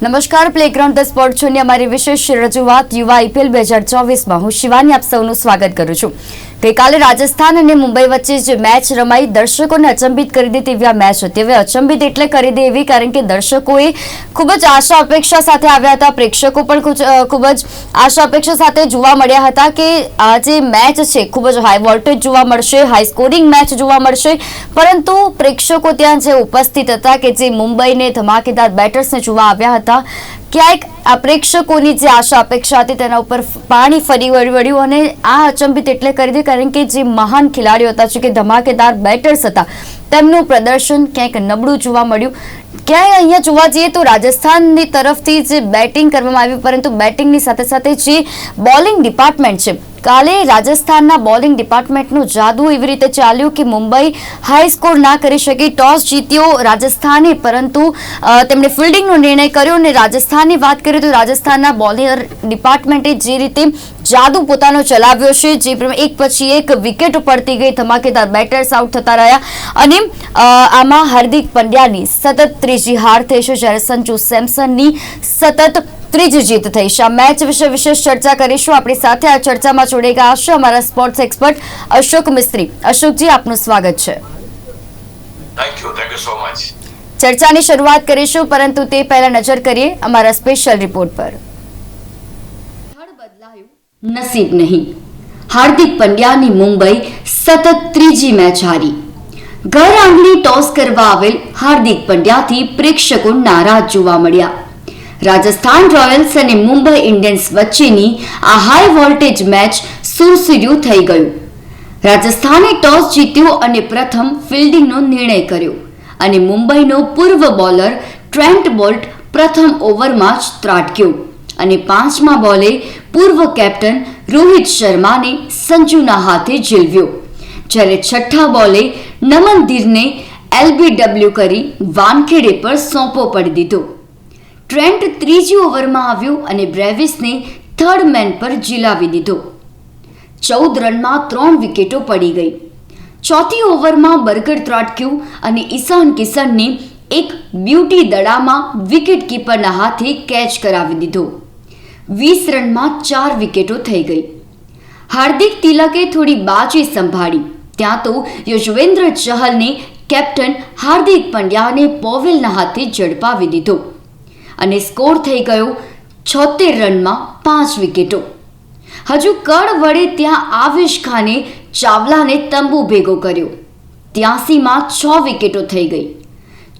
નમસ્કાર playground the sport શોની અમારી વિશેષ રજૂઆત યુવા આઈપીએલ બે હજાર ચોવીસમાં હું શિવાની આપ સૌનું સ્વાગત કરું છું. ગઈકાલે રાજસ્થાન અને મુંબઈ વચ્ચે જે મેચ રમાઈ દર્શકોને અચંબિત કરી દે તેવી આ મેચ હતી. હવે અચંબિત એટલે કરી દે એવી કારણ કે દર્શકોએ ખૂબ જ આશા અપેક્ષા સાથે આવ્યા હતા. પ્રેક્ષકો પણ ખૂબ જ, આશા અપેક્ષા સાથે જોવા મળ્યા હતા કે આ જે મેચ છે ખૂબ જ હાઈ વોલ્ટેજ જોવા મળશે હાઈ સ્કોરિંગ મેચ જોવા મળશે. પરંતુ પ્રેક્ષકો ત્યાં જે ઉપસ્થિત હતા કે જે મુંબઈને ધમાકેદાર બેટર્સને જોવા આવ્યા હતા ક્યાંક આ પ્રેક્ષકોની જે આશા અપેક્ષા હતી તેના ઉપર પાણી ફરી વળી, વળ્યું અને આ અચંબિત એટલે કરી દે કારણ કે જે મહાન ખેલાડીઓ હતા, જે કે ધમાકેદાર બેટર્સ હતા તેમનું પ્રદર્શન ક્યાંક નબળું જોવા મળ્યું. ક્યાંય અહીંયા જોવા જઈએ તો રાજસ્થાનની તરફથી જે બેટિંગ કરવામાં આવ્યું પરંતુ બેટિંગની સાથે સાથે જે બોલિંગ ડિપાર્ટમેન્ટ છે, કાલે રાજસ્થાનના બોલિંગ ડિપાર્ટમેન્ટનું જાદુ એવી રીતે ચાલ્યું કે મુંબઈ હાઈ સ્કોર ના કરી શકી ટોસ જીત્યો રાજસ્થાને, પરંતુ તેમણે ફિલ્ડિંગનો નિર્ણય કર્યો અને રાજસ્થાનની વાત કરીએ તો રાજસ્થાનના બોલિંગ ડિપાર્ટમેન્ટે જે રીતે જાદુ પોતાનો ચલાવ્યો છે, જે એક પછી એક વિકેટ પડતી ગઈ, ધમાકેદાર બેટર્સ આઉટ થતા રહ્યા. અને આમાં હાર્દિક પંડ્યાની સતત ત્રીજી હાર થઈ છે જ્યારે સંજુ સેમસનની સતત ત્રીજી જીત થઈ છે. આ મેચ વિશે વિશેષ ચર્ચા કરીશું. આપણી સાથે આ ચર્ચામાં જોડાઈ ગયા છે અમારા સ્પોર્ટ્સ એક્સપર્ટ અશોક મિસ્ત્રી. અશોકજી આપનું સ્વાગત છે. Thank you thank you so much ચર્ચાની શરૂઆત કરીશું પરંતુ તે પહેલા નજર કરીએ અમારા સ્પેશિયલ રિપોર્ટ પર. નસીબ નહીં. હાર્દિક પંડ્યાની મુંબઈ સતત ત્રીજી મેચ હારી. ઘર આંગણે ટોસ કરવા આવેલ હાર્દિક પંડ્યાથી પ્રેક્ષકો નારાજ જોવા મળ્યા. રાજસ્થાન રોયલ્સ અને મુંબઈ ઇન્ડિયન્સ વચ્ચેની આ હાઈ વોલ્ટેજ મેચ સુરસુર્યું થઈ ગયું. રાજસ્થાને ટોસ જીત્યો અને પ્રથમ ફિલ્ડિંગનો નિર્ણય કર્યો અને મુંબઈનો પૂર્વ બોલર ટ્રેન્ટ બોલ્ટ પ્રથમ ઓવરમાં જ ત્રાટક્યો અને પાંચમા બોલે પૂર્વ કેપ્ટન રોહિત શર્માને સંજુના હાથે ઝીલવ્યો. જ્યારે છઠ્ઠા બોલે નમન ધીરને એલબીડબ્લ્યુ કરી વાનખેડે પર સોંપો પડી દીધો. ટ્રેન્ટ ત્રીજી ઓવરમાં આવ્યો અને બ્રેવિસને થર્ડ મેન પર ઝીલાવી દીધો. ચૌદ રનમાં ત્રણ વિકેટો પડી ગઈ. ચોથી ઓવરમાં બર્ગર ત્રાટક્યું અને ઈશાન કિશનને એક બ્યુટી દડામાં વિકેટ કીપરના હાથે કેચ કરાવી દીધો. વીસ રનમાં ચાર વિકેટો થઈ ગઈ. હાર્દિક તિલકે થોડી બાજી સંભાળી. ત્યાં તો યુજવેન્દ્ર ચહલને કેપ્ટન હાર્દિક પંડ્યાને પોવેલના હાથે ઝડપાવી દીધો અને સ્કોર થઈ ગયો છોતેર રનમાં પાંચ વિકેટો. હજુ કળ વડે ત્યાં આવેશ ખાને ચાવલાને તંબુ ભેગો કર્યો. ત્યાસીમાં છ વિકેટો થઈ ગઈ.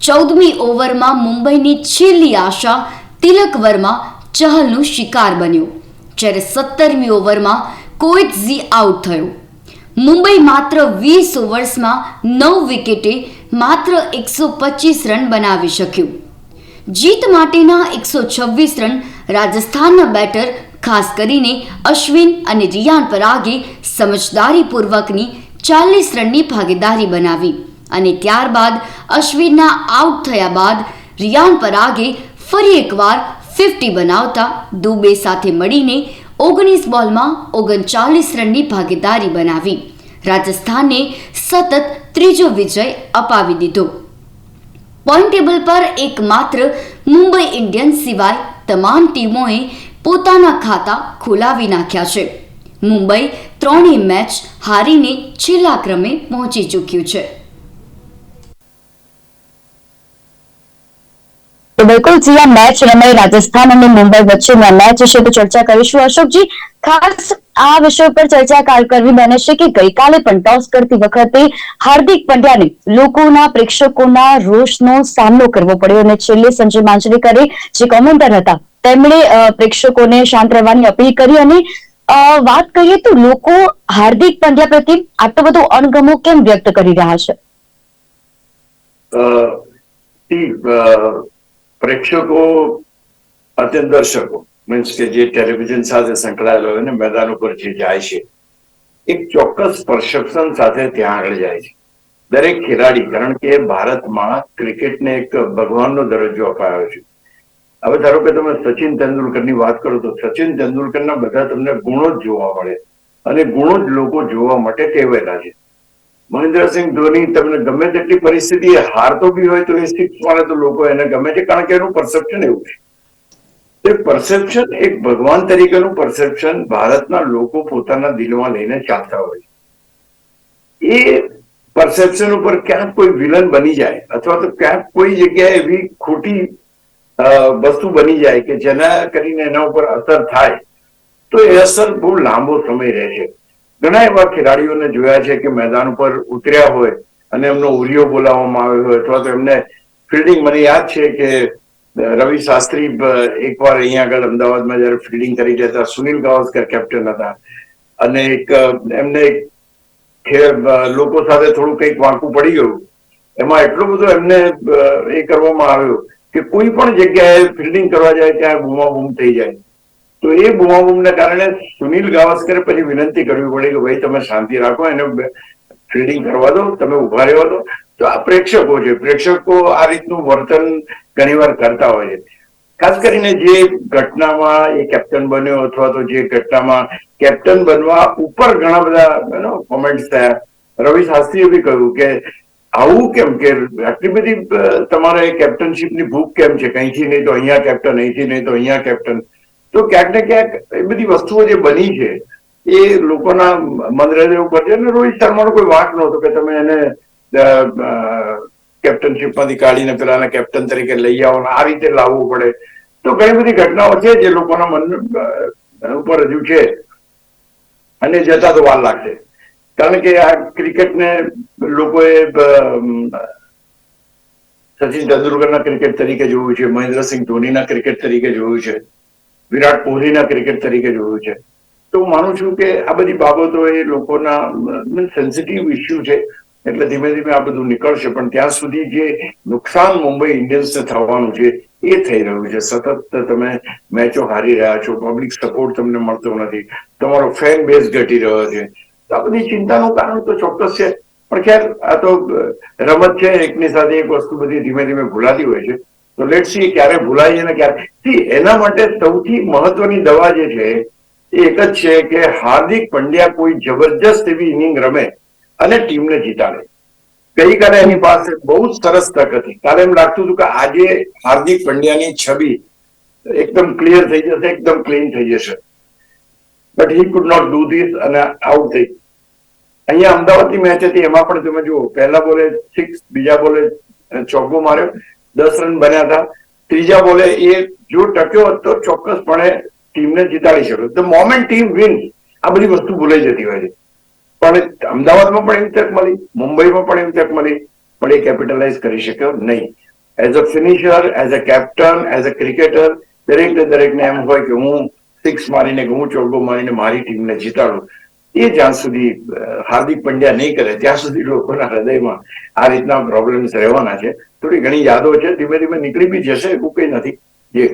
ચૌદમી ઓવરમાં મુંબઈની છેલ્લી આશા તિલક વર્મા ચહલનું શિકાર બન્યો, જ્યારે સત્તરમી ઓવરમાં કોઈટ ઝી આઉટ થયો. મુંબઈ માત્ર વીસ ઓવર્સમાં નવ વિકેટે માત્ર એકસો પચીસ રન બનાવી શક્યું. જીત માટેના એકસો છવ્વીસ રન રાજસ્થાનના બેટર, ખાસ કરીને અશ્વિન અને રિયાન પરાગે સમજદારીપૂર્વકની ચાલીસ રનની ભાગીદારી બનાવી અને ત્યારબાદ અશ્વિનના આઉટ થયા બાદ રિયાન પરાગે ફરી એકવાર ફિફ્ટી બનાવતા દુબે સાથે મળીને ઓગણીસ બોલમાં ઓગણચાલીસ રનની ભાગીદારી બનાવી. રાજસ્થાને સતત ત્રીજો વિજય અપાવી દીધો. પોઈન્ટ ટેબલ પર એકમાત્ર મુંબઈ ઇન્ડિયન્સ સિવાય તમામ ટીમોએ પોતાના ખાતા ખોલાવી નાખ્યા છે. મુંબઈ ત્રણેય મેચ હારીને છેલ્લા ક્રમે પહોંચી ચૂક્યું છે. તો બિલકુલ આ મેચ રમાઈ રાજસ્થાન અને મુંબઈ વચ્ચેની મેચ વિશે તો ચર્ચા કરીશું. અશોકજી, ખાસ આ વિષય પર ચર્ચા કાર- કરવી બને છે કે ગઈકાલે પણ ટોસ કરતી વખતે હાર્દિક પંડ્યાને લોકોના, પ્રેક્ષકોના રોષનો સામનો કરવો પડ્યો અને છેલ્લે સંજય માંજરેકરે જે કોમેન્ટર હતા, તેમણે પ્રેક્ષકોને શાંત રહેવાની અપીલ કરી અને વાત કરીએ તો લોકો હાર્દિક પંડ્યા પ્રત્યે આટલો બધો અણગમો કેમ વ્યક્ત કરી રહ્યા છે? પ્રેક્ષકો, અત્યંત દર્શકો મીન્સ કે જે ટેલિવિઝન સાથે સંકળાયેલો હોય ને મેદાન ઉપર જે જાય છે, એક ચોક્કસ પરસેપ્શન સાથે ત્યાં આગળ જાય છે. દરેક ખેલાડી, કારણ કે ભારતમાં ક્રિકેટને એક ભગવાનનો દરજ્જો અપાયો છે. હવે ધારો કે તમે સચિન તેંડુલકરની વાત કરો તો સચિન તેંડુલકરના બધા તમને ગુણો જ જોવા મળે. અને ગુણો જ લોકો જોવા માટે ટેવાયેલા છે. મહેન્દ્રસિંહ ધોની તમને ગમે તેટલી પરિસ્થિતિ હારતો બી હોય તો એ સિક્સ મારે તો લોકો એને ગમે છે, કારણ કે એનું પરસેપ્શન એવું છે. તે પરસેપ્શન એક ભગવાન તરીકેનું પરસેપ્શન ભારતના લોકો પોતાના દિલમાં લઈને ચાલતા હોય એ પરસેપ્શન ઉપર ક્યાંક કોઈ વિલન બની જાય અથવા તો ક્યાંક કોઈ જગ્યાએ એવી ખોટી વસ્તુ બની જાય કે જેના કરીને એના ઉપર અસર થાય, તો એ અસર બહુ લાંબો સમય રહે છે. ઘણા એવા ખેલાડીઓને જોયા છે કે મેદાન ઉપર ઉતર્યા હોય અને એમનો ઉરિયો બોલાવવામાં આવ્યો હોય અથવા તો એમને ફિલ્ડિંગ મને યાદ છે કે રવિ શાસ્ત્રી એકવાર અહીંયા આગળ અમદાવાદમાં જયારે ફિલ્ડિંગ કરી રહ્યા હતા સુનિલ ગાવસ્કર કેપ્ટન હતા. અને એક એમને લોકો સાથે થોડું કંઈક વાંકું પડી ગયું. એમાં એટલો બધો એમને એ કરવામાં આવ્યો કે કોઈ પણ જગ્યાએ ફિલ્ડિંગ કરવા જાય, ત્યાં બૂમાબૂમ થઈ જાય. તો એ બુમાબુમને કારણે સુનિલ ગાવસ્કરે પછી વિનંતી કરવી પડી કે ભાઈ તમે શાંતિ રાખો, એને ફિલ્ડિંગ કરવા દો, તમે ઊભા રહેવા દો. તો આ પ્રેક્ષકો છે, પ્રેક્ષકો આ રીતનું વર્તન ઘણીવાર કરતા હોય છે. ખાસ કરીને જે ઘટનામાં એ કેપ્ટન બન્યો અથવા તો જે ઘટનામાં કેપ્ટન બનવા ઉપર ઘણા બધા કોમેન્ટ્સ થયા. રવિ શાસ્ત્રીએ બી કહ્યું કે આવું કેમ કે આટલી બધી તમારે કેપ્ટનશીપની ભૂખ કેમ છે? કંઈથી નહીં તો અહીંયા કેપ્ટન અહીંથી નહીં તો અહીંયા કેપ્ટન તો ક્યાંક ને ક્યાંક એ બધી વસ્તુઓ જે બની છે, એ લોકોના મન હૃદય ઉપર છે અને રોહિત શર્માનો કોઈ વાંક નહોતો કે તમે એને કેપ્ટનશીપમાંથી કાઢીને પેલાના કેપ્ટન તરીકે લઈ આવો ને આ રીતે લાવવું પડે. તો ઘણી બધી ઘટનાઓ છે જે લોકોના મન ઉપર હજુ છે. અને જતા તો વાર લાગશે. કારણ કે આ ક્રિકેટને લોકોએ સચિન સચિન તેંડુલકરના ક્રિકેટ તરીકે જોયું છે, મહેન્દ્રસિંહ ધોનીના ક્રિકેટ તરીકે જોયું છે. વિરાટ કોહલીના ક્રિકેટ તરીકે જોયું છે. તો હું માનું છું કે આ બધી બાબતો એ લોકોના સેન્સિટિવ ઇસ્યુ છે. એટલે ધીમે ધીમે આ બધું નીકળશે. પણ ત્યાં સુધી જે નુકસાન મુંબઈ ઇન્ડિયન્સને થવાનું છે, એ થઈ રહ્યું છે. સતત તમે મેચો હારી રહ્યા છો પબ્લિક સપોર્ટ તમને મળતો નથી, તમારો ફેન બેઝ ઘટી રહ્યો છે. તો આ બધી ચિંતાનું કારણ તો ચોક્કસ છે. પણ ખેર આ તો રમત છે, એકની સાથે એક વસ્તુ બધી ધીમે ધીમે ભૂલાતી હોય છે. તો લેટ સી ક્યારે ભૂલાય ને ક્યારે. સી એના માટે સૌથી મહત્વની દવા જે છે, એ એક જ છે કે હાર્દિક પંડ્યા કોઈ જબરજસ્ત એવી ઇનિંગ રમે અને ટીમને જીતાડે. ગઈકાલે એની પાસે બહુ સરસ તક હતી. કાલે એમ લાગતું હતું કે આજે હાર્દિક પંડ્યાની છબી એકદમ ક્લિયર થઈ જશે, એકદમ ક્લીન થઈ જશે. But he could not do this અને આઉટ થઈ. અહીંયા અમદાવાદની મેચ હતી, એમાં પણ તમે જુઓ, પહેલા બોલે સિક્સ બીજા બોલે ચોગ્ગો માર્યો. દસ રન બન્યા હતા. ત્રીજા બોલે એ જો ટક્યો હોત તો ચોક્કસપણે ટીમને જીતાડી શકે ધ મોમેન્ટ ટીમ વિન આ બધી વસ્તુ ભૂલાઈ જતી હોય છે. પણ અમદાવાદમાં પણ એવી તક મળી, મુંબઈમાં પણ એવી તક મળી, પણ એ કેપિટલાઇઝ કરી શક્યો નહીં. As a finisher as a captain as a cricketer દરેક દરેકને એમ હોય કે હું સિક્સ મારીને હું ચોગ્ગો મારીને મારી ટીમને જીતાડું. એ જ્યાં સુધી હાર્દિક પંડ્યા નહીં કરે, ત્યાં સુધી લોકોના હૃદયમાં આ રીતના પ્રોબ્લેમ્સ રહેવાના છે. થોડી ઘણી યાદો છે, ધીમે ધીમે નીકળી બી જશે, એવું કઈ નથી. જે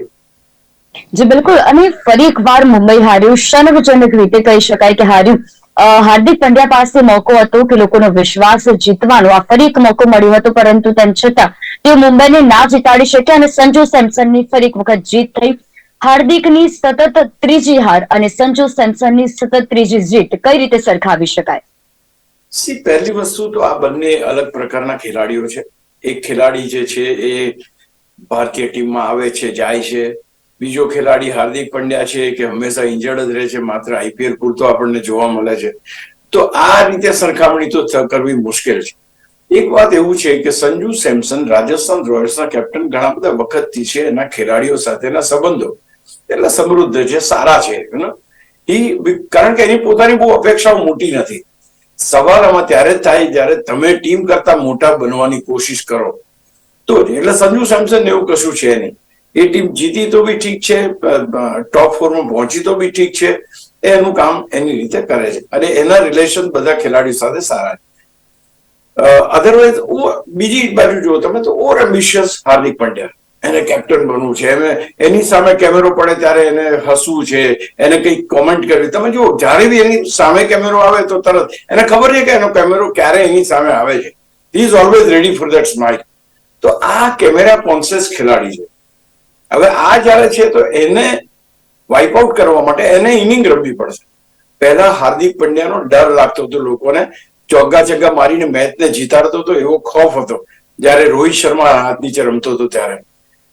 જી, બિલકુલ. અને ફરી એકવાર મુંબઈ હાર્યું શનકજનક રીતે કહી શકાય કે હાર્યું. હાર્દિક પંડ્યા પાસે મોકો હતો કે લોકોનો વિશ્વાસ જીતવાનો. આ ફરી એક મોકો મળ્યો હતો, પરંતુ તેમ છતાં તે મુંબઈને ના જીતાડી શક્યા અને સંજુ સેમસનની ફરી એક વખત જીત થઈ. હાર્દિકની સતત ત્રીજી હાર અને સંજુ સેમસનની સતત ત્રીજી જીત કઈ રીતે સરખાવી શકાય? સી, પહેલી વસ્તુ તો આ બંને અલગ પ્રકારના ખેલાડીઓ છે. એક ખેલાડી જે છે એ ભારતીય ટીમમાં આવે છે, જાય છે. બીજો ખેલાડી હાર્દિક પંડ્યા છે કે હંમેશા ઇન્જર્ડ જ રહે છે, માત્ર આઈપીએલ પૂરતો આપણને જોવા મળે છે. તો આ રીતે સરખામણી તો કરવી મુશ્કેલ છે. એક વાત એવું છે કે સંજુ સેમસન રાજસ્થાન રોયલ્સના કેપ્ટન ઘણા બધા વખતથી છે એના ખેલાડીઓ સાથેના સંબંધો. એટલે સમૃદ્ધ છે સારા છે કારણ કે એની પોતાની બહુ અપેક્ષાઓ મોટી નથી. સવાલ આમાં ત્યારે જ થાય, જ્યારે તમે ટીમ કરતા મોટા બનવાની કોશિશ કરો. તો જ, એટલે સંજુ સેમસન એવું કશું છે નહીં. એ ટીમ જીતી તો બી ઠીક છે ટોપ ફોરમાં પહોંચી તો બી ઠીક છે એનું કામ એની રીતે કરે છે. અને એના રિલેશન બધા ખેલાડીઓ સાથે સારા છે. અધરવાઇઝ બીજી બાજુ જુઓ તમે તો ઓર એમ્બિશિયસ હાર્દિક પંડ્યા. એને કેપ્ટન બનવું છે. એને એની સામે કેમેરો પડે ત્યારે એને હસવું છે. એને કંઈક કોમેન્ટ કરવી. તમે જુઓ, જ્યારે બી એની સામે કેમેરો આવે તો તરત, એને ખબર છે કે એનો કેમેરો ક્યારે એની સામે આવે છે. Is always ready for that smile તો આ કેમેરા કોન્શિયસ ખેલાડી છે. હવે આ જ્યારે છે તો એને વાઇપ આઉટ કરવા માટે એને ઇનિંગ રમવી પડશે. પહેલા હાર્દિક પંડ્યાનો ડર લાગતો હતો લોકોને. ચોગ્ગા ચગ્ગા મારીને મેચને જીતાડતો હતો, એવો ખોફ હતો. જ્યારે રોહિત શર્મા હાથ નીચે રમતો હતો ત્યારે.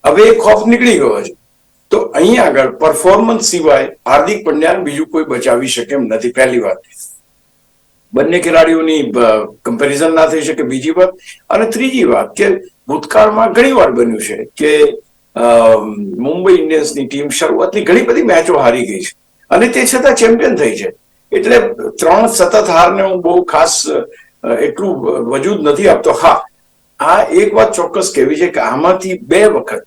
હવે એ ખોફ નીકળી ગયો છે. તો અહીં આગળ પરફોર્મન્સ સિવાય હાર્દિક પંડ્યાને બીજું કોઈ બચાવી શકે એમ નથી. પહેલી વાત. બંને ખેલાડીઓની કમ્પેરિઝન ના થઈ શકે બીજી વાત. અને ત્રીજી વાત કે ભૂતકાળમાં ઘણી વાર બન્યું છે કે મુંબઈ ઇન્ડિયન્સની ટીમ શરૂઆતની ઘણી બધી મેચો હારી ગઈ છે. અને તે છતાં ચેમ્પિયન થઈ છે. એટલે ત્રણ સતત હારને હું બહુ ખાસ એટલું વજૂદ નથી આપતો. હા, આ એક વાત ચોક્કસ કહેવી છે કે આમાંથી બે વખત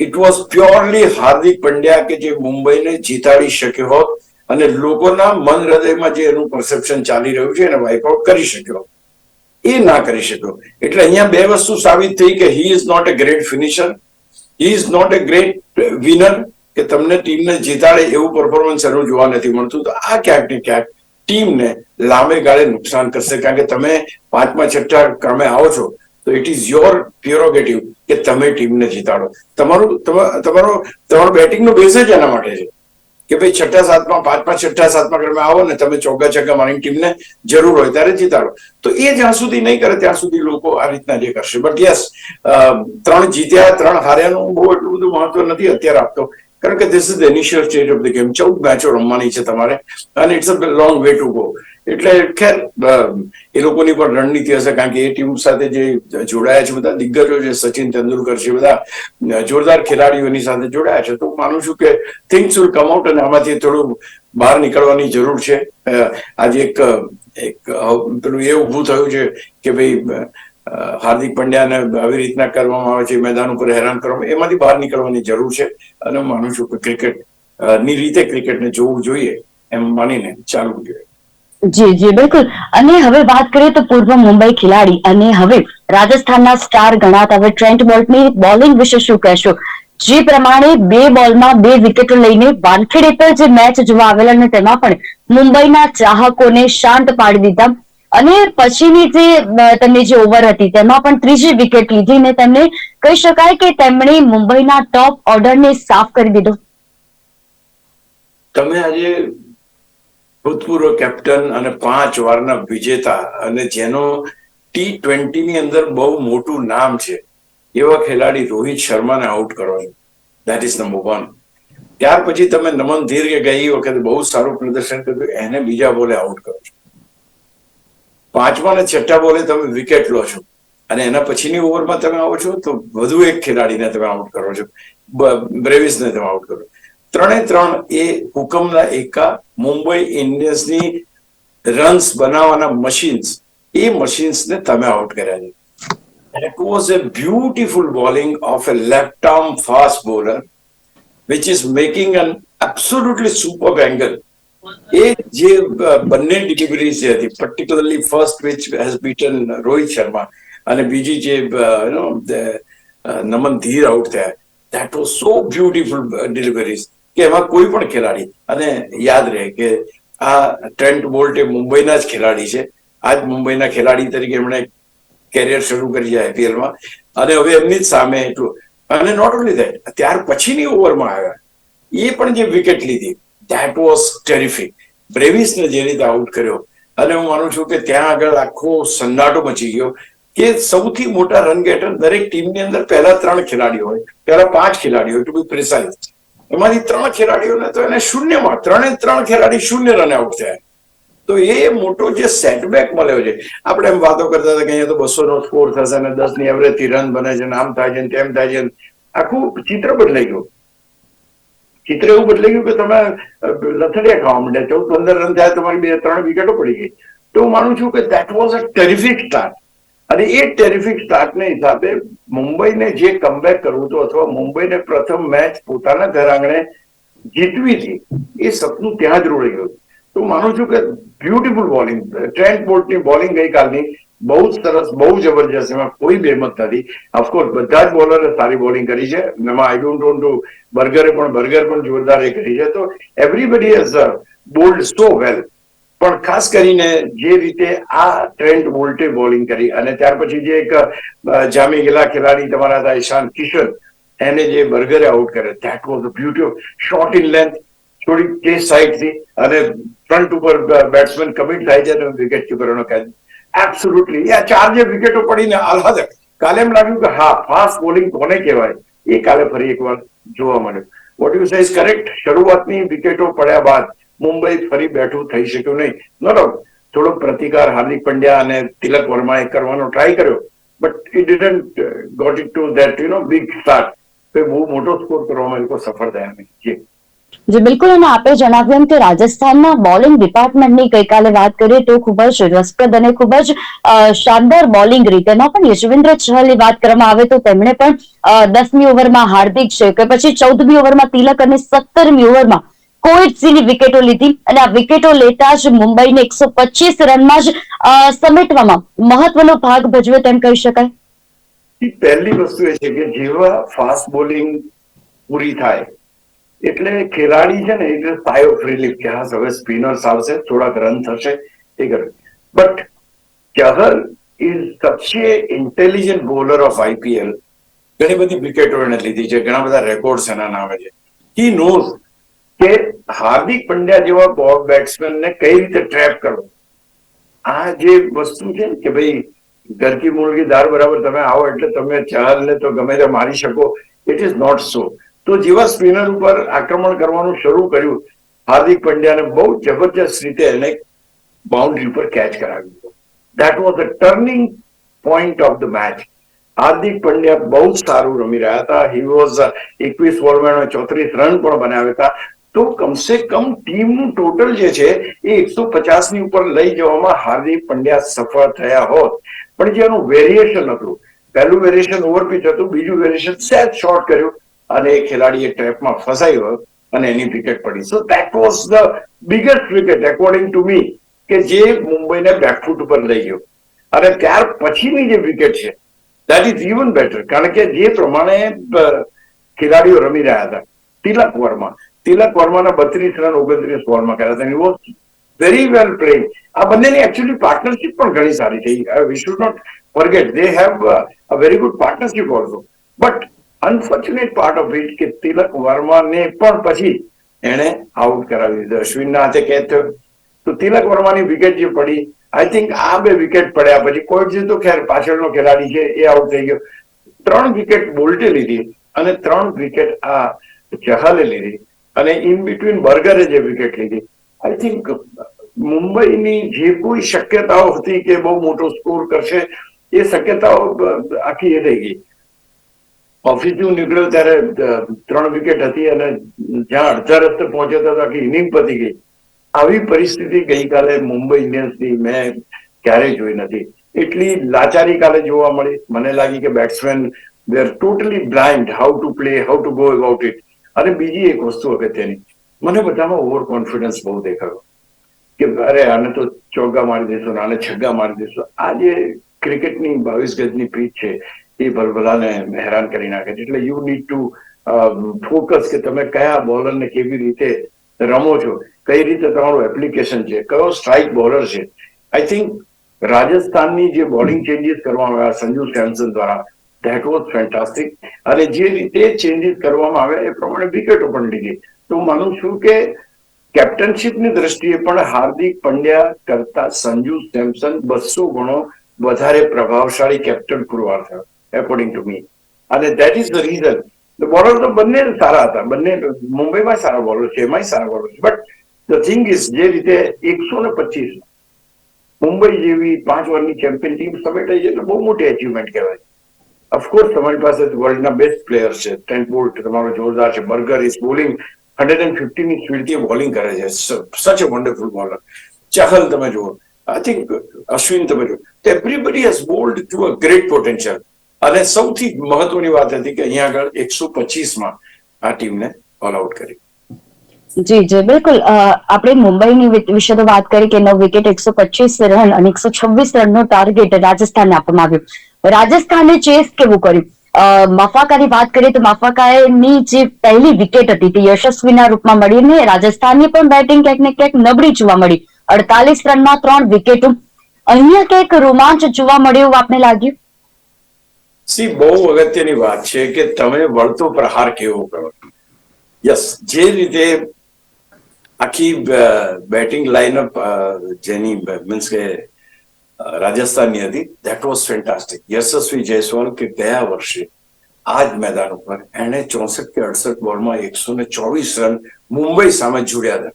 it was purely Hardik Pandya કે જે મુંબઈને જીતાડી શક્યો હોત અને લોકોના મન હૃદયમાં જે એનું પરસેપ્શન ચાલી રહ્યું છે, એને વાઇપઆઉટ કરી શક્યો એ ના કરી શક્યો એટલે અહીંયા બે વસ્તુ સાબિત થઈ કે he is not a great finisher he is not a great winner કે તમને ટીમને જીતાડે એવું પરફોર્મન્સ એનું જોવા નથી મળતું. તો આ ક્યાંક ને ક્યાંક ટીમને લાંબે ગાળે નુકસાન કરશે. કારણ કે તમે પાંચમા છઠ્ઠા ક્રમે આવો છો તો ઇટ ઇઝ યોર પ્યોરોગેટિવ કે તમે ટીમને જીતાડો. તમારું તમારો તમારો બેટિંગનો બેઝ જ એના માટે છે. કે ભાઈ છઠ્ઠા સાતમા, પાંચમા, છઠ્ઠા સાતમા ક્રમે આવો ને તમે ચોગ્ગા છગ્ગા મારી ટીમને જરૂર હોય ત્યારે જીતાડો. તો એ જ્યાં સુધી નહીં કરે ત્યાં સુધી લોકો આ રીતના જે કરશે. બટ યસ ત્રણ જીત્યા, ત્રણ હાર્યાનું બહુ એટલું બધું મહત્વ નથી અત્યારે આપતો. કારણ કે this is the initial stage of the game ચૌદ મેચો રમવાની છે તમારે. અને it's a long way to go એટલે ખેર એ લોકોની પણ રણનીતિ હશે, કારણ કે એ ટીમ સાથે જે જોડાયા છે બધા, દિગ્ગજો છે સચિન તેંડુલકર છે, બધા જોરદાર ખેલાડીઓની સાથે જોડાયા છે. તો હું માનું છું કે થિંગ્સ વિલ કમ આઉટ અને આમાંથી થોડું બહાર નીકળવાની જરૂર છે. આજે એક એક, પેલું એ ઊભું થયું છે કે ભાઈ હાર્દિક પંડ્યાને આવી રીતના કરવામાં આવે છે મેદાન ઉપર હેરાન કરવામાં, એમાંથી બહાર નીકળવાની જરૂર છે. અને હું માનું છું કે ક્રિકેટની રીતે ક્રિકેટને જોવું જોઈએ એમ માનીને ચાલવું જોઈએ જી જી, બિલકુલ. અને હવે વાત કરીએ તો પૂર્વ મુંબઈ ખેલાડી. અને હવે રાજસ્થાનના સ્ટાર ગણાતા હવે ટ્રેન્ટ બોલ્ટની બોલિંગ વિશે શું કહેશો? જે પ્રમાણે બે બોલમાં બે વિકેટો લઈને વાનખેડે પર જે મેચ જોવા આવેલા અને તેમાં પણ મુંબઈના ચાહકોને શાંત પાડી દીધા. અને પછીની જે તમને જે ઓવર હતી, તેમાં પણ ત્રીજી વિકેટ લીધી ને તેમને કહી શકાય કે તેમણે મુંબઈના ટોપ ઓર્ડરને સાફ કરી દીધો. તમે આજે ભૂતપૂર્વ કેપ્ટન અને પાંચ વારના વિજેતા અને જેનો ટી ટ્વેન્ટી ની અંદર બહુ મોટું નામ છે. એવા ખેલાડી રોહિત શર્માને આઉટ કરો દેટ ઇઝ નંબર વન ત્યાર પછી તમે નમન ધીર કે ગઈ વખતે બહુ સારું પ્રદર્શન કર્યું, એને બીજા બોલે આઉટ કરો છો. પાંચમા અને છઠ્ઠા બોલે તમે વિકેટ લો છો. અને એના પછીની ઓવરમાં તમે આવો છો, તો વધુ એક ખેલાડીને તમે આઉટ કરો છો. બ્રેવિસને તમે આઉટ કરો ત્રણે ત્રણ એ હુકમના એકા મુંબઈ ઇન્ડિયન્સની રન્સ બનાવવાના મશીન્સ એ મશીન્સને તમે આઉટ કર્યા છે It was a beautiful bowling of a left arm fast bowler, which is making an absolutely superb angle. એ જે બંને ડિલિવરી જે હતી particularly first which has beaten Rohit Sharma અને બીજી જે નમન ધીર આઉટ થયા that was so beautiful deliveries કે એમાં કોઈ પણ ખેલાડી, અને યાદ રહે કે આ ટ્રેન્ટ બોલ્ટ એ મુંબઈના જ ખેલાડી છે. આજ મુંબઈના ખેલાડી તરીકે એમણે કેરિયર શરૂ કરી છે આઈપીએલમાં અને હવે એમની જ સામે અને નોટ ઓનલી દેટ ત્યાર પછીની ઓવરમાં આવ્યા. એ પણ જે વિકેટ લીધી ધેટ વોઝ ટેરિફિક બ્રેવિસને જે રીતે આઉટ કર્યો. અને હું માનું છું કે ત્યાં આગળ આખો સન્નાટો મચી ગયો કે સૌથી મોટા રન ગેટર દરેક ટીમની અંદર પહેલા ત્રણ ખેલાડીઓ હોય, પહેલા પાંચ ખેલાડીઓ ટુ બી પ્રિસાઇઝ એમાંથી ત્રણ ખેલાડીઓને તો એને શૂન્યમાં ત્રણે ત્રણ ખેલાડી શૂન્ય રન આઉટ થયા. તો એ મોટો જે સેટબેક મળ્યો છે, આપણે એમ વાતો કરતા હતા કે અહીંયા તો બસો નો સ્કોર થશે અને દસની એવરેજથી રન બને છે આમ થાય છે તેમ થાય છે. આખું ચિત્ર બદલાઈ ગયું. ચિત્ર એવું બદલાઈ ગયું કે તમે લથડિયા ખાવા માંડ્યા. ચૌદ પંદર રન થયા, તમારી બે ત્રણ વિકેટો પડી ગઈ. તો હું માનું છું કે that was a terrific start અને એ ટેરિફિક સ્ટાર્ટને હિસાબે મુંબઈને જે કમબેક કરવું હતું અથવા મુંબઈને પ્રથમ મેચ પોતાના ઘર આંગણે જીતવી હતી, એ સપનું ત્યાં જ રોડાઈ ગયું. તો માનું છું કે બ્યુટીફુલ બોલિંગ ટ્રેન્ટ બોલ્ટની બોલિંગ ગઈકાલની બહુ જ સરસ, બહુ જબરજસ્ત, એમાં કોઈ બેમત નથી. ઓફકોર્સ બધા જ બોલરે સારી બોલિંગ કરી છે. એમાં આઈ ડોન્ટ ડોન્ટ ટુ બર્ગરે પણ બર્ગર પણ જોરદાર એ કરી છે. તો everybody has bowled so well પણ ખાસ કરીને જે રીતે આ ટ્રેન્ડ બોલ્ટે બોલિંગ કરી અને ત્યાર પછી જે એક જામી ગયેલા ખેલાડી તમારા હતા ઈશાન કિશોર, એને જે બર્ગરે આઉટ કરે that was beauty short in length થોડી તે સાઈડથી અને ફ્રન્ટ ઉપર બેટ્સમેન કમિટ થાય છે અને વિકેટ કીપરોનો કેચ એબ્સોલ્યુટલી આ ચાર જે વિકેટો પડીને આહલાદક, કાલે એમ લાગ્યું કે હા ફાસ્ટ બોલિંગ કોને કહેવાય? એ કાલે ફરી એકવાર જોવા મળ્યું. વોટ યુ સેઝ કરેક્ટ શરૂઆતની વિકેટો પડ્યા બાદ મુંબઈ ફરી બેઠું થઈ શક્યું નહીં. બરાબર. થોડો પ્રતિકાર હાર્દિક પંડ્યા અને તિલક વર્માએ કરવાનો ટ્રાય કર્યો. But it didn't got it to that you know big start બહુ મોટો સ્કોર કરવામાં એ લોકો સફળ થયા નહીં. જી. જે, બિલકુલ. અને આપે જણાવ્યું એમ કે રાજસ્થાનના બોલિંગ ડિપાર્ટમેન્ટની ગઈકાલે વાત કરીએ તો ખૂબ જ રસપ્રદ અને ખૂબ જ શાનદાર બોલિંગ રીતે. એમાં પણ યશવિન્દ્ર ચહલની વાત કરવામાં આવે તો તેમણે પણ દસમી ઓવરમાં હાર્દિક છે. કે પછી ચૌદમી ઓવરમાં તિલક અને સત્તરમી ઓવરમાં કોવિડસીની વિકેટો લીધી અને આ વિકેટો લેતા જ મુંબઈને એકસો પચીસ રનમાં જ સમેટવામાં મહત્વનો ભાગ ભજવ્યો તેમ કહી શકાય. પહેલી વસ્તુ એ છે કે જેવા ફાસ્ટ બોલિંગ પૂરી થાય, એટલે ખેલાડી છે ને એટલે સાય ઓફ રિલીફ કે હા, હવે સ્પિનર્સ આવશે, થોડાક રન થશે, એ કરે. બટ ચહલ ઇઝ સબસે ઇન્ટેલિજન્ટ બોલર ઓફ આઈપીએલ ઘણી બધી વિકેટો એને લીધી છે, ઘણા બધા રેકોર્ડ્સ એના નામે છે. હી નોઝ કે હાર્દિક પંડ્યા જેવા બોલ બેટ્સમેન ને કઈ રીતે ટ્રેપ કરવો? આ જે વસ્તુ છે કે ભાઈ ઘરકી મુરગી દાળ બરાબર તમે આવો એટલે તમે ચહલ ને તો ગમે તે મારી શકો ઇટ ઇઝ નોટ સો તો જેવા સ્પિનર ઉપર આક્રમણ કરવાનું શરૂ કર્યું, હાર્દિક પંડ્યાને બહુ જબરજસ્ત રીતે એને બાઉન્ડ્રી ઉપર કેચ કરાવી that was the turning point of the match Hardik Pandya બહુ સારું રમી રહ્યા હતા. હી વોઝ એકવીસ બોલમાં ચોત્રીસ રન પણ બનાવ્યા હતા. તો કમસે કમ ટીમનું ટોટલ જે છે એ એકસો ની ઉપર લઈ જવામાં હાર્દિક પંડ્યા સફળ થયા હોત. પણ જે એનું વેરિએશન હતું, પહેલું વેરિએશન ઓવરપીચ હતું, બીજું વેરિએશન સેજ શોર્ટ કર્યું અને એ ખેલાડીએ ટ્રેપમાં ફસાયો અને એની વિકેટ પડી. So that was the biggest wicket according to me કે જે મુંબઈને બેકફૂટ ઉપર લઈ ગયો. અને ત્યાર પછીની જે વિકેટ છે દેટ ઇઝ ઇવન બેટર કારણ કે જે પ્રમાણે ખેલાડીઓ રમી રહ્યા હતા તિલક વર્મા તિલક વર્માના બત્રીસ રન ઓગણત્રીસ બોલમાં કર્યા હતા. વોઝ વેરી વેલ પ્લેઇંગ આ બંનેની એકચ્યુઅલી પાર્ટનરશિપ પણ ઘણી સારી થઈ. We should not forget they have a very good partnership also but unfortunate part of it કે તિલક વર્માને પણ પછી એણે આઉટ કરાવી દીધો. અશ્વિનના હાથે કેચ તો તિલક વર્માની વિકેટ જે પડી આઈ થિંક આ બે વિકેટ પડ્યા પછી કોઈ જે તો ખેર, પાછળનો ખેલાડી છે, એ આઉટ થઈ ગયો. ત્રણ વિકેટ બોલ્ટે લીધી અને ત્રણ વિકેટ આ ચહલે લીધી. અને ઇન બિટવીન બર્ગરે જે વિકેટ લીધી. આઈ થિંક મુંબઈની જે કોઈ શક્યતાઓ હતી કે બહુ મોટો સ્કોર કરશે, એ શક્યતાઓ આખી એ રહી ગઈ. ઓફિસનું નીકળ્યો ત્યારે ત્રણ વિકેટ હતી અને જ્યાં અડધા રસ્તે પહોંચ્યો તો આખી ઇનિંગ પતી ગઈ. આવી પરિસ્થિતિ ગઈકાલે મુંબઈ ઇન્ડિયન્સની મેં ક્યારેય જોઈ નથી. એટલી લાચારી કાલે જોવા મળી. મને લાગી કે batsman they are totally blind how to play how to go about it અને બીજી એક વસ્તુ અગત્યની મને બધામાં ઓવર કોન્ફિડન્સ બહુ દેખાયો. કે અરે આને તો ચોગ્ગા મારી દેશું આને છગ્ગા મારી દેશો. આ જે ક્રિકેટની બાવીસ ગજની પીચ છે, એ ભલભલાને હેરાન કરી નાખે છે. એટલે યુ નીડ ટુ ફોકસ કે તમે કયા બોલરને કેવી રીતે રમો છો. કઈ રીતે તમારું એપ્લિકેશન છે. કયો સ્ટ્રાઇક બોલર છે. આઈ થિંક રાજસ્થાનની જે બોલિંગ ચેન્જીસ કરવામાં આવ્યા, સંજુ સેમસન દ્વારા ધેટ વોઝ ફેન્ટાસ્ટિક અને જે રીતે ચેન્જીસ કરવામાં આવ્યા એ પ્રમાણે વિકેટો પણ લીધી. તો માનું છું કે કેપ્ટનશીપની દ્રષ્ટિએ પણ હાર્દિક પંડ્યા કરતા સંજુ સેમસન બસો ગણો વધારે પ્રભાવશાળી કેપ્ટન પુરવાર થયો એકોર્ડિંગ ટુ મી અને that is the reason bowler તો બંને સારા હતા. બંને મુંબઈમાં સારા બોલર છે, એમાંય સારા બોલર છે. બટ ધ થિંગ ઇઝ જે રીતે એકસો ને પચીસ મુંબઈ જેવી પાંચ ઓવરની ચેમ્પિયન ટીમ સમેટાઈ છે, એટલે બહુ મોટી અચીવમેન્ટ કહેવાય. ઓફકોર્સ તમારી પાસે વર્લ્ડના બેસ્ટ પ્લેયર છે ટ્રેન્ટ બોલ્ટ તમારો જોરદાર છે Burger is bowling hundred and ફિફ્ટીની સ્પીડથી બોલિંગ કરે છે સચ અ વન્ડરફુલ બોલર ચહલ તમે જુઓ આઈ થિંક અશ્વિન તમે જુઓ everybody has bowled to a great potential અને સૌથી મહત્વની વાત હતી કે અહીંયા આગળ એકસો પચીસમાં આ ટીમને ઓલ આઉટ કરી જી જી બિલકુલ આપણે મુંબઈની વિશે તો વાત કરી કે નવ વિકેટ એકસો પચીસ રન અને એકસો છવ્વીસ રનનો ટાર્ગેટ રાજસ્થાનને આપવામાં આવ્યો રાજસ્થાને ચેસ કેવું કર્યું? માફાકાની વાત કરીએ તો માફાકાની જે પહેલી વિકેટ હતી તે યશસ્વીના રૂપમાં મળીને રાજસ્થાનની પણ બેટિંગ ક્યાંક ને ક્યાંક નબળી જોવા મળી. અડતાલીસ રનમાં ત્રણ વિકેટો અહીંયા ક્યાંક રોમાંચ જોવા મળ્યો આપને લાગ્યું? સી બહુ અગત્યની વાત છે કે તમે વળતો પ્રહાર કેવો કરો યસ જે રીતે આખી બેટિંગ લાઇનઅપ જેની, મીન્સ કે રાજસ્થાનની હતી. That was fantastic Yashasvi Jaiswal કે ગયા વર્ષે આ જ મેદાન ઉપર એણે ચોસઠ કે અડસઠ બોલમાં એકસો ને ચોવીસ રન મુંબઈ સામે જોડ્યા હતા.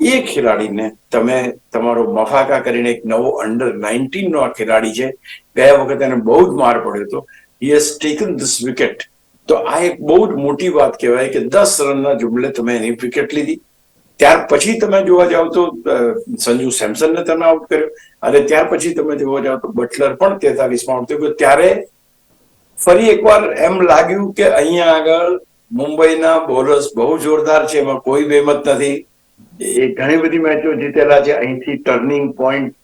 એ ખેલાડીને તમે તમારો મફાકા કરીને એક નવો અંડર નાઇન્ટીન નો ખેલાડી છે. ગયા વખતે એને બહુ જ માર પડ્યો હતો. He has taken this wicket તો આ એક બહુ જ મોટી વાત કહેવાય કે દસ રનના જુમલે તમે એની વિકેટ લીધી. ત્યાર પછી તમે જોવા જાવ તો સંજુ સેમસનને તમે આઉટ કર્યો. અને ત્યાર પછી તમે જોવા જાવ તો બટલર પણ તેતાલીસમાં આઉટ થયો. ત્યારે ફરી એકવાર એમ લાગ્યું કે અહીંયા આગળ મુંબઈના બોલર્સ બહુ જોરદાર છે, એમાં કોઈ બેમત નથી. એ ઘણી બધી મેચો જીતેલા છે. અહીંથી ટર્નિંગ પોઈન્ટ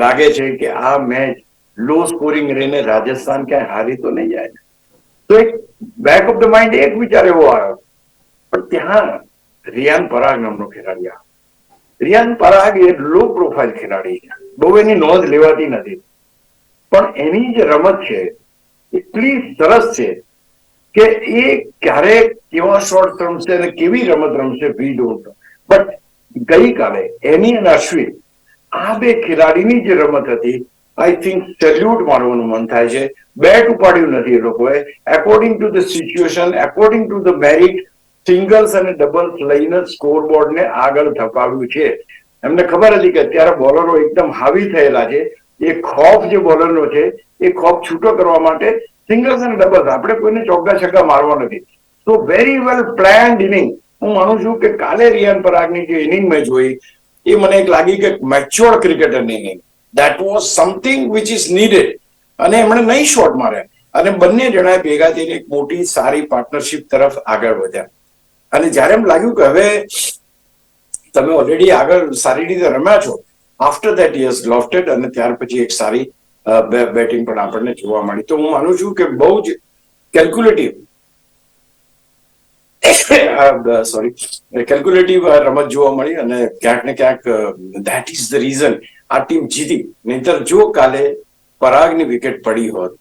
લાગે છે કે આ મેચ લો સ્કોરિંગ રહીને રાજસ્થાન ક્યાંય હારી તો નહીં જાય. તો એક બેક ઓફ ધ માઇન્ડ એક વિચાર એવો આવ્યો. પણ ત્યાં રિયાન પરાગ નામનો ખેલાડી રિયાન પરાગ એ લો પ્રોફાઇલ ખેલાડી છે. બહુ એની નોંધ લેવાતી નથી. પણ એની જે રમત છે, એટલી સરસ છે કે એ ક્યારે કેવા શોર્ટ રમશે અને કેવી રમત રમશે વી ડોન્ટ બટ ગઈકાલે એની અને અશ્વિન, આ બે ખેલાડીની જે રમત હતી. આઈ થિંક સેલ્યુટ મારવાનું મન થાય છે. બેટ ઉપાડ્યું નથી એ લોકોએ. According to the situation according to the merit singles અને ડબલ્સ લઈને સ્કોર બોર્ડને આગળ ધપાવ્યું છે. એમને ખબર હતી કે અત્યારે બોલરો એકદમ હાવી થયેલા છે. એ ખોફ જે બોલરનો છે, એ ખોફ છૂટો કરવા માટે સિંગલ્સ અને ડબલ્સ, આપણે કોઈને ચોગ્ગા છગ્ગા મારવા નથી. તો વેરી વેલ પ્લાન્ડ ઇનિંગ હું માનું છું કે કાલે રિયાન પરાગની જે ઇનિંગ મેં જોઈ, એ મને એક લાગી કે mature ક્રિકેટરની inning that was something which is needed અને એમણે નહીં શોટ માર્યા. અને બંને જણાએ ભેગા થઈને એક મોટી સારી પાર્ટનરશિપ તરફ આગળ વધ્યા. અને જ્યારે એમ લાગ્યું કે હવે તમે ઓલરેડી આગળ સારી રીતે રમ્યા છો આફ્ટર ધેટ યસ લોફ્ટેડ અને ત્યાર પછી એક સારી બેટિંગ પણ આપણને જોવા મળી. તો હું માનું છું કે બહુ જ કેલ્ક્યુલેટિવ સોરી કેલ્ક્યુલેટિવ રમત જોવા મળી અને ક્યાંક ને ક્યાંક ધેટ ઇઝ ધ રીઝન આ ટીમ જીતી. નહીતર જો કાલે પરાગની વિકેટ પડી હોત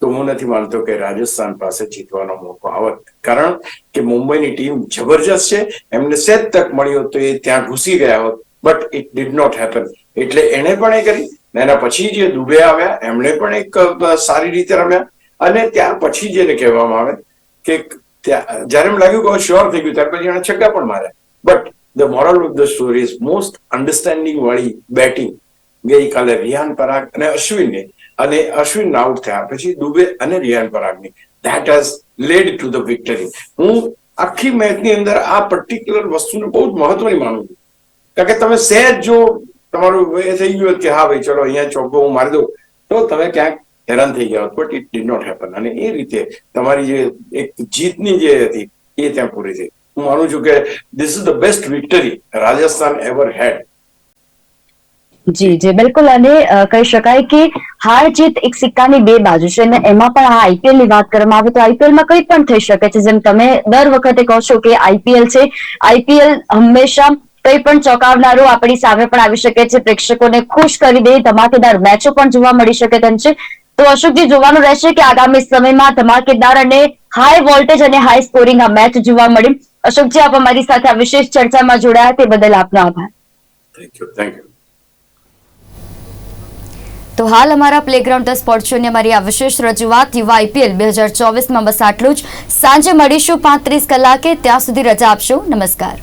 તો હું નથી માનતો કે રાજસ્થાન પાસે જીતવાનો મોકો આવત. કારણ કે મુંબઈની ટીમ જબરજસ્ત છે. એમને સેજ તક મળ્યો તો એ ત્યાં ઘૂસી ગયા હોત. But it did not happen એટલે એણે પણ એ કરી. એના પછી જે દુબે આવ્યા, એમણે પણ એક સારી રીતે રમ્યા. અને ત્યાર પછી જેને કહેવામાં આવે કે ત્યાં, જ્યારે એમ લાગ્યું કે શ્યોર થઈ ગયું, ત્યાર પછી એણે છગ્ગા પણ માર્યા. But the moral of the story is most understanding વાળી બેટિંગ ગઈકાલે રિયાન પરાગ અને અશ્વિનને અને અશ્વિન આઉટ થયા પછી દુબે અને Riyan પરાગની. That has led to the victory હું આખી મેચની અંદર આ પર્ટિક્યુલર વસ્તુને બહુ જ મહત્વની માનું છું. કારણ કે તમે સહેજ જો તમારું એ થઈ ગયું કે હા ભાઈ ચલો અહીંયા ચોખ્ખો હું મારી દઉં, તો તમે ક્યાંક હેરાન થઈ ગયા but it did not happen અને એ રીતે તમારી જે એક જીતની જે હતી, એ ત્યાં પૂરી થઈ. હું માનું છું કે this is the best victory Rajasthan ever had જી જી, બિલકુલ. અને કહી શકાય કે હાર જીત એક સિક્કાની બે બાજુ છે. અને એમાં પણ આ આઈપીએલની વાત કરવામાં આવે તો આઈપીએલમાં કંઈ પણ થઈ શકે છે. જેમ તમે દર વખતે કહો છો કે આઈપીએલ છે. આઈપીએલ હંમેશા કંઈ પણ ચોંકાવનારો આપણી સામે પણ આવી શકે છે. પ્રેક્ષકોને ખુશ કરી દે, ધમાકેદાર મેચો પણ જોવા મળી શકે તેમ છે. તો અશોકજી, જોવાનું રહેશે કે આગામી સમયમાં ધમાકેદાર અને હાઈ વોલ્ટેજ અને હાઈ સ્કોરિંગ આ મેચ જોવા મળી. અશોકજી, આપ અમારી સાથે આ વિશેષ ચર્ચામાં જોડાયા તે બદલ આપનો આભાર. થેન્ક યુ થેન્ક યુ તો હાલ અમારા પ્લેગ્રાઉન્ડ ધ સ્પોર્ટ શોની અમારી આ વિશેષ રજૂઆત. યુવા આઈપીએલ બે હજાર ચોવીસમાં બસ આટલું જ. સાંજે મળીશું પાંત્રીસ કલાકે. ત્યાં સુધી રજા આપશો. નમસ્કાર.